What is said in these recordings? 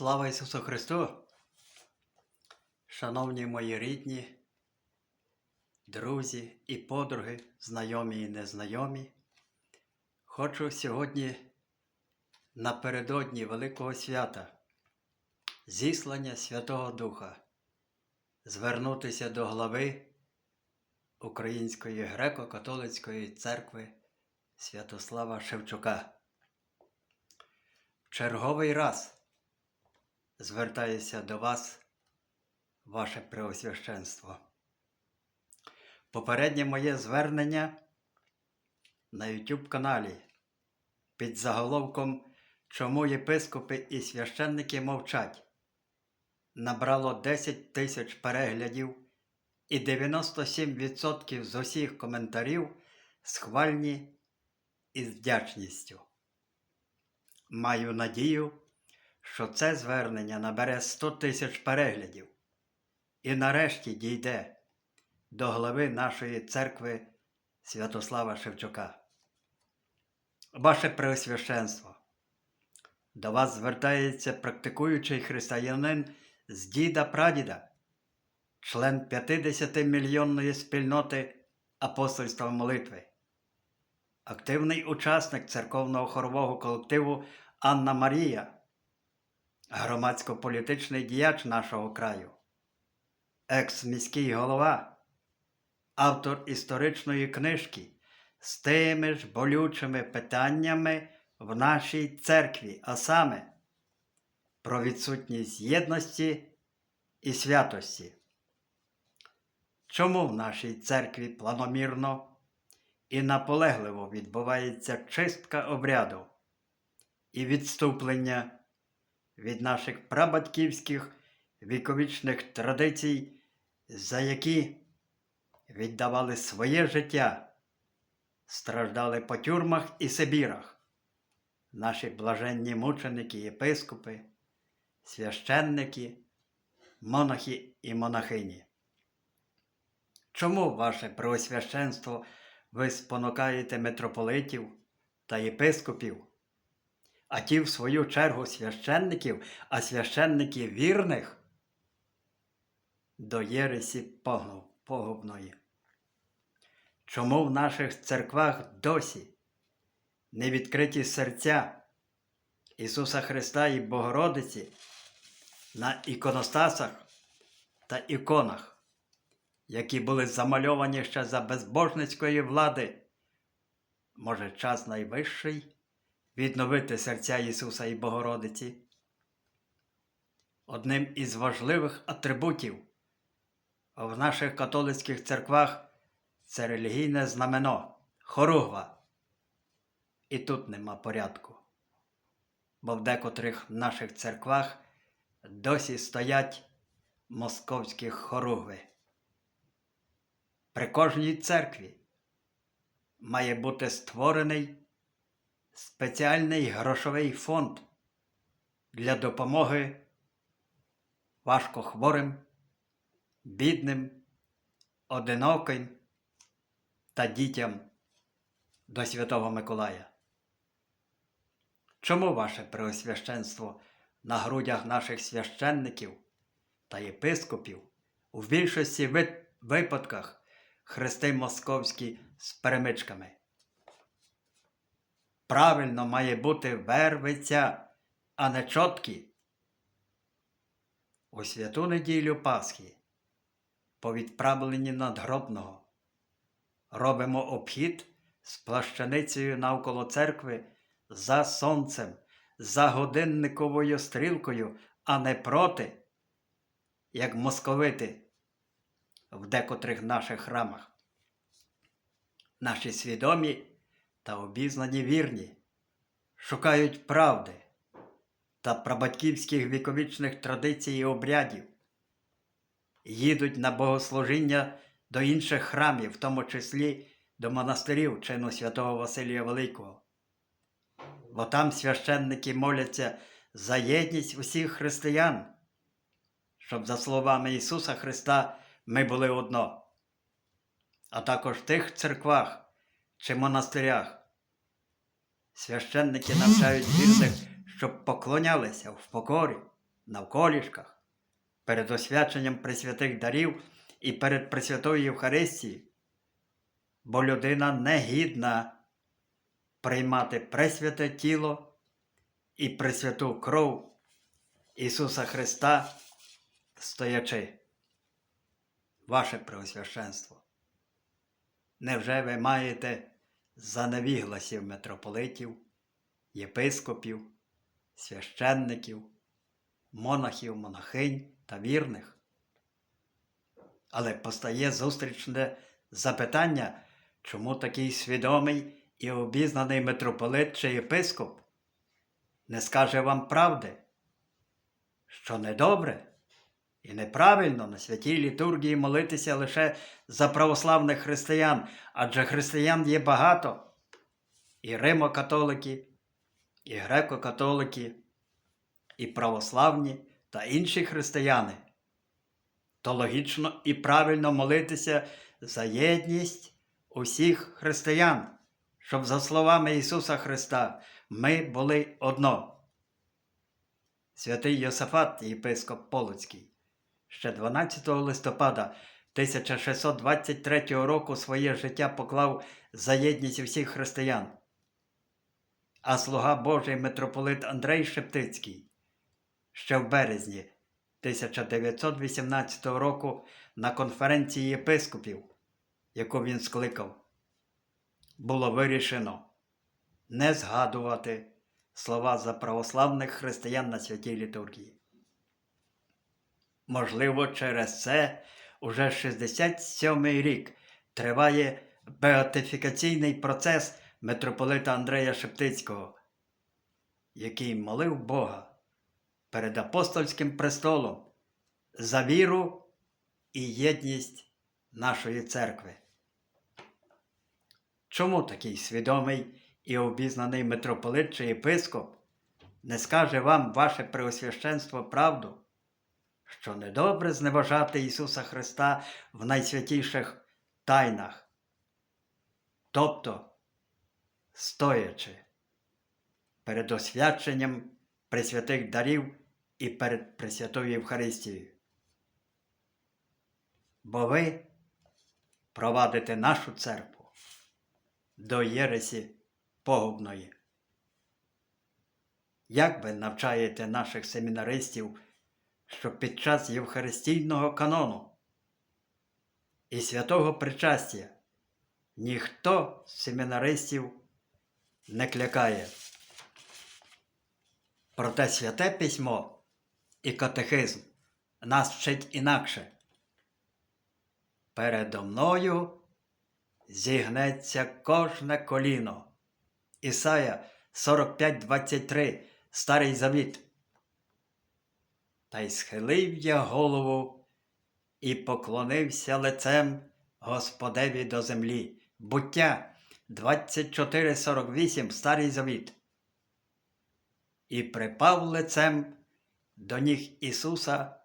Слава Ісусу Христу! Шановні мої рідні, друзі і подруги, знайомі і незнайомі, хочу сьогодні напередодні Великого свята, зіслання Святого Духа, звернутися до глави Української греко-католицької церкви Святослава Шевчука. В черговий раз звертаюся до вас, ваше Преосвященство. Попереднє моє звернення на YouTube каналі під заголовком Чому єпископи і священники мовчать набрало 10 тисяч переглядів і 97% з усіх коментарів схвальні і з вдячністю. Маю надію, що це звернення набере 100 тисяч переглядів і нарешті дійде до глави нашої церкви Святослава Шевчука. Ваше Преосвященство, до вас звертається практикуючий християнин з діда прадіда, член 50-мільйонної спільноти апостольства молитви, активний учасник церковного хорового колективу Анна Марія громадсько-політичний діяч нашого краю, екс-міський голова, автор історичної книжки з тими ж болючими питаннями в нашій церкві, а саме про відсутність єдності і святості. Чому в нашій церкві планомірно і наполегливо відбувається чистка обряду і відступлення від наших прабатьківських віковічних традицій, за які віддавали своє життя, страждали по тюрмах і Сибірах, наші блаженні мученики, єпископи, священники, монахи і монахині. Чому ваше преосвященство ви спонукаєте митрополитів та єпископів? А ті, в свою чергу, священників, а священники вірних до Єресі погубної. Чому в наших церквах досі не відкриті серця Ісуса Христа і Богородиці на іконостасах та іконах, які були замальовані ще за безбожницької влади? Може, час найвищий? Відновити серця Ісуса і Богородиці. Одним із важливих атрибутів в наших католицьких церквах це релігійне знамено хоругва. І тут нема порядку. Бо в декотрих наших церквах досі стоять московські хоругви. При кожній церкві має бути створений спеціальний грошовий фонд для допомоги важкохворим, бідним, одиноким та дітям до Святого Миколая. Чому ваше Преосвященство на грудях наших священників та єпископів у більшості випадках хрести московські з перемичками? Правильно має бути вервиця, а не чоткі. У святу неділю Пасхи, по відправленні надгробного, робимо обхід з плащаницею навколо церкви за сонцем, за годинниковою стрілкою, а не проти, як московити в декотрих наших храмах. Наші свідомі та обізнані вірні, шукають правди та прабатьківських віковічних традицій і обрядів, їдуть на богослужіння до інших храмів, в тому числі до монастирів чину святого Василія Великого. Бо там священники моляться за єдність усіх християн, щоб, за словами Ісуса Христа, ми були одно, а також в тих церквах чи монастирях. Священники навчають вірних, щоб поклонялися в покорі, навколішках, перед освяченням пресвятих дарів і перед Пресвятою Євхаристією, бо людина не гідна приймати пресвяте тіло і пресвяту кров Ісуса Христа, стоячи. Ваше Преосвященство, невже ви маєте за невігласів митрополитів, єпископів, священників, монахів, монахинь та вірних? Але постає зустрічне запитання, чому такий свідомий і обізнаний митрополит чи єпископ не скаже вам правди, що недобре і неправильно на святій літургії молитися лише за православних християн, адже християн є багато, і римокатолики, і греко-католики, і православні та інші християни. То логічно і правильно молитися за єдність усіх християн, щоб, за словами Ісуса Христа, ми були одно. Святий Йосафат, єпископ Полоцький, ще 12 листопада 1623 року своє життя поклав за єдність усіх християн. А слуга Божий митрополит Андрей Шептицький ще в березні 1918 року на конференції єпископів, яку він скликав, було вирішено не згадувати слова за православних християн на святій літургії. Можливо, через це уже 67-й рік триває беатифікаційний процес митрополита Андрея Шептицького, який молив Бога перед апостольським престолом за віру і єдність нашої церкви. Чому такий свідомий і обізнаний митрополит чи єпископ не скаже вам, ваше Преосвященство, правду, що недобре зневажати Ісуса Христа в найсвятіших тайнах, тобто стоячи перед освяченням пресвятих дарів і перед Пресвятою Євхаристією. Бо ви провадите нашу церкву до Єресі погубної. Як ви навчаєте наших семінаристів, що під час Євхаристійного канону і святого причастя ніхто з семінаристів не клякає? Проте святе письмо і катехизм нас вчить інакше. Передо мною зігнеться кожне коліно. Ісая 45.23 Старий Завіт. Та й схилив я голову і поклонився лицем Господеві до землі. Буття 24.48 Старий Завіт. І припав лицем до ніг Ісуса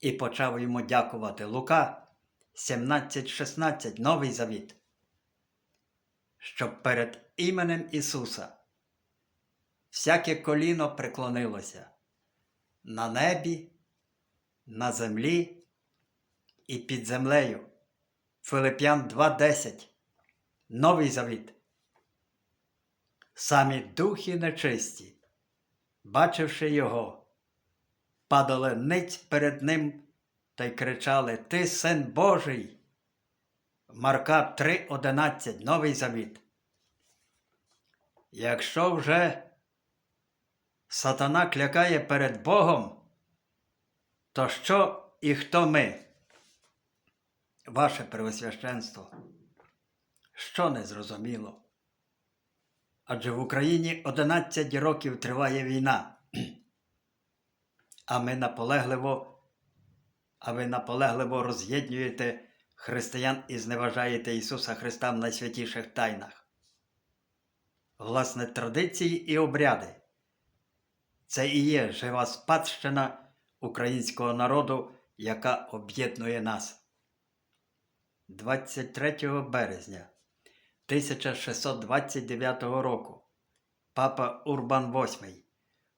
і почав йому дякувати. Лука 17.16 Новий Завіт. Щоб перед іменем Ісуса всяке коліно преклонилося на небі, на землі і під землею. Филип'ян 2.10 Новий Завіт. Самі духи нечисті, бачивши його, падали ниць перед ним та й кричали Ти син Божий. Марка 3.11 Новий Завіт. Якщо вже сатана клякає перед Богом, то що і хто ми? Ваше Преосвященство? Що не зрозуміло? Адже в Україні 11 років триває війна а ми наполегливо, а ви наполегливо роз'єднуєте християн і зневажаєте Ісуса Христа в найсвятіших тайнах. Власне, традиції і обряди це і є жива спадщина українського народу, яка об'єднує нас. 23 березня 1629 року Папа Урбан VIII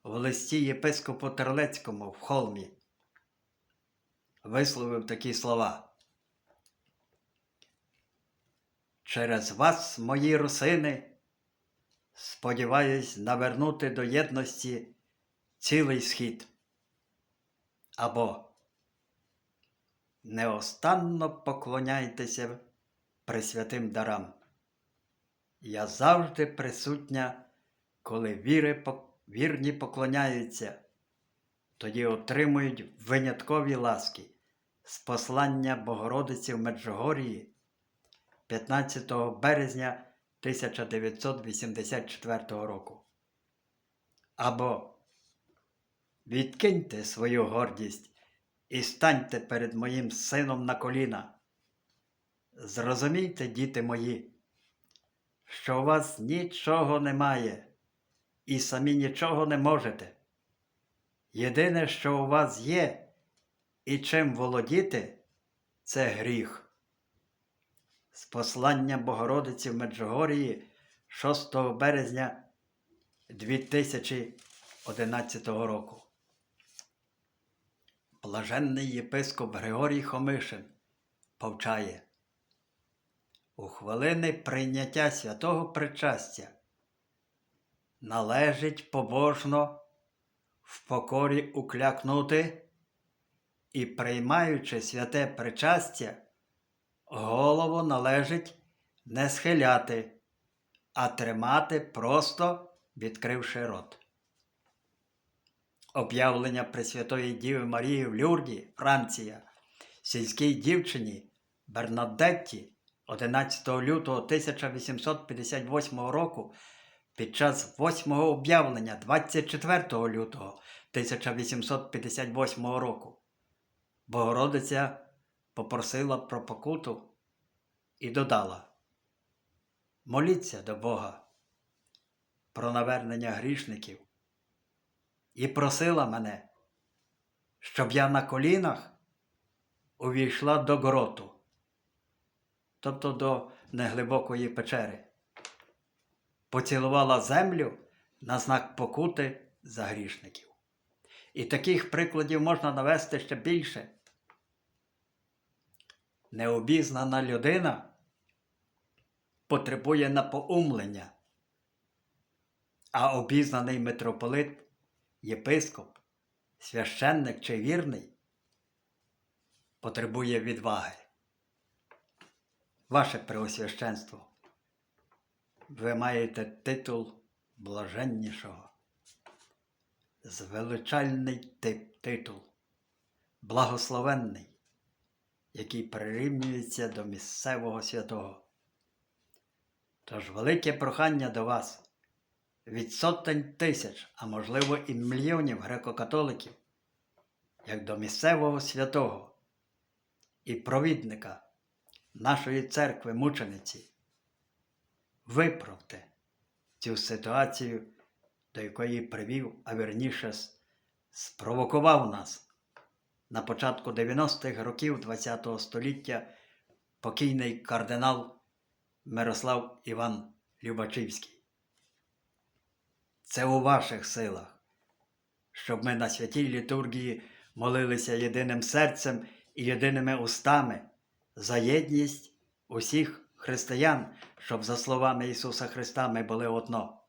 в листі єпископу Терлецькому в холмі висловив такі слова. Через вас, мої русини, сподіваюсь навернути до єдності цілий схід. Або неостанно поклоняйтеся пресвятим дарам. Я завжди присутня, коли віри, вірні поклоняються, тоді отримують виняткові ласки з послання Богородиці в Меджугорії 15 березня 1984 року. Або відкиньте свою гордість і станьте перед моїм сином на коліна. Зрозумійте, діти мої, що у вас нічого немає і самі нічого не можете. Єдине, що у вас є і чим володіти, це гріх. З послання Богородиці в Меджугорії 6 березня 2011 року. Блаженний єпископ Григорій Хомишин повчає. У хвилини прийняття святого причастя належить побожно в покорі уклякнути і, приймаючи святе причастя, голову належить не схиляти, а тримати просто відкривши рот. Об'явлення Пресвятої Діви Марії в Люрді, Франція, сільській дівчині Бернадетті 11 лютого 1858 року під час восьмого об'явлення 24 лютого 1858 року. Богородиця попросила про покуту і додала: Моліться до Бога про навернення грішників і просила мене, щоб я на колінах увійшла до гроту, тобто до неглибокої печери, поцілувала землю на знак покути за грішників. І таких прикладів можна навести ще більше. Необізнана людина потребує напоумлення, а обізнаний митрополит, єпископ, священник чи вірний потребує відваги. Ваше Преосвященство, ви маєте титул блаженнішого, звеличальний тип титул, благословенний, який прирівнюється до місцевого святого. Тож велике прохання до вас від сотень тисяч, а можливо і мільйонів греко-католиків, як до місцевого святого і провідника нашої церкви мучениці. Виправте цю ситуацію, до якої привів, а вірніше спровокував нас на початку 90-х років ХХ століття покійний кардинал Мирослав Іван Любачівський. Це у ваших силах, щоб ми на святій літургії молилися єдиним серцем і єдиними устами за єдність усіх християн, щоб, за словами Ісуса Христа, ми були одно.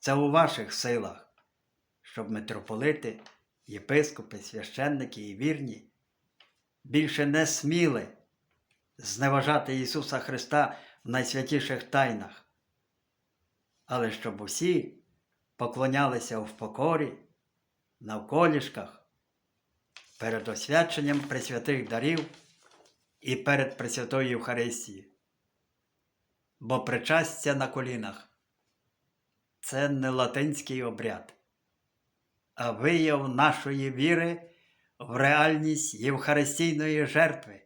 Це у ваших силах, щоб митрополити, єпископи, священники і вірні більше не сміли зневажати Ісуса Христа в найсвятіших тайнах, але щоб усі поклонялися в покорі, навколішках, перед освяченням пресвятих дарів і перед Пресвятою Євхаристією. Бо причастя на колінах це не латинський обряд, а вияв нашої віри в реальність Євхаристійної жертви.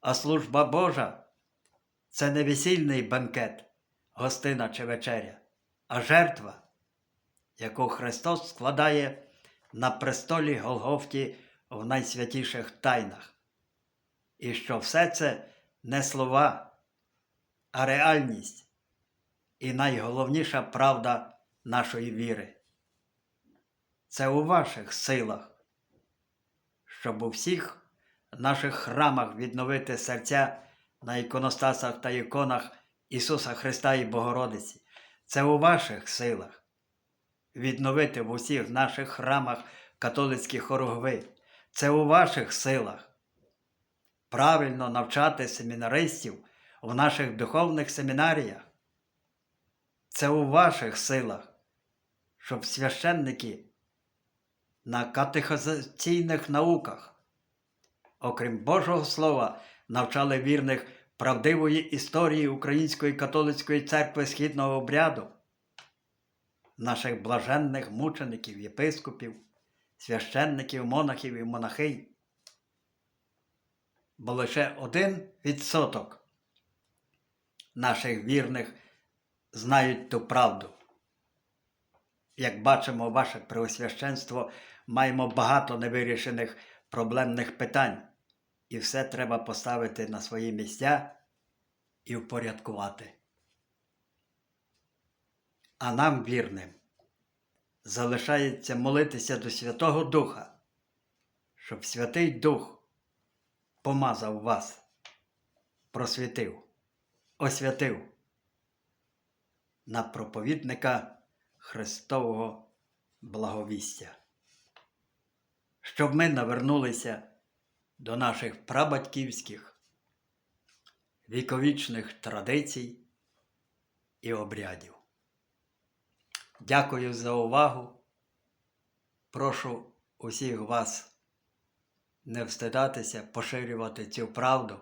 А служба Божа це не весільний банкет, гостина чи вечеря, а жертва, яку Христос складає на престолі Голгофті в найсвятіших тайнах. І що все це не слова, а реальність і найголовніша правда нашої віри. це у ваших силах, щоб у всіх наших храмах відновити серця на іконостасах та іконах Ісуса Христа і Богородиці. Це у ваших силах відновити в усіх наших храмах католицькі хоругви. Це у ваших силах правильно навчати семінаристів в наших духовних семінаріях. Це у ваших силах, щоб священники на катехизаційних науках, окрім Божого Слова, навчали вірних правдивої історії Української католицької церкви східного обряду, наших блаженних мучеників, єпископів, священників, монахів і монахинь. Бо лише один відсоток наших вірних знають ту правду. Як бачимо, ваше Преосвященство, маємо багато невирішених проблемних питань, і все треба поставити на свої місця і впорядкувати. А нам, вірним, залишається молитися до Святого Духа, щоб Святий Дух помазав вас, просвітив, освятив на проповідника Христового благовістя, щоб ми навернулися до наших прабатьківських віковічних традицій і обрядів. Дякую за увагу. Прошу усіх вас не встидатися поширювати цю правду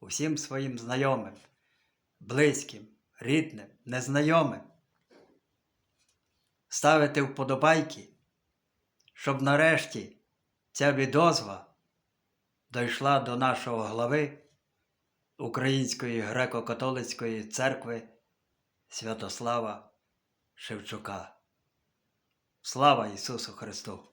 усім своїм знайомим, близьким, рідним, незнайомим. Ставити вподобайки, щоб нарешті ця відозва дійшла до нашого глави Української греко-католицької церкви Святослава Шевчука. Слава Ісусу Христу!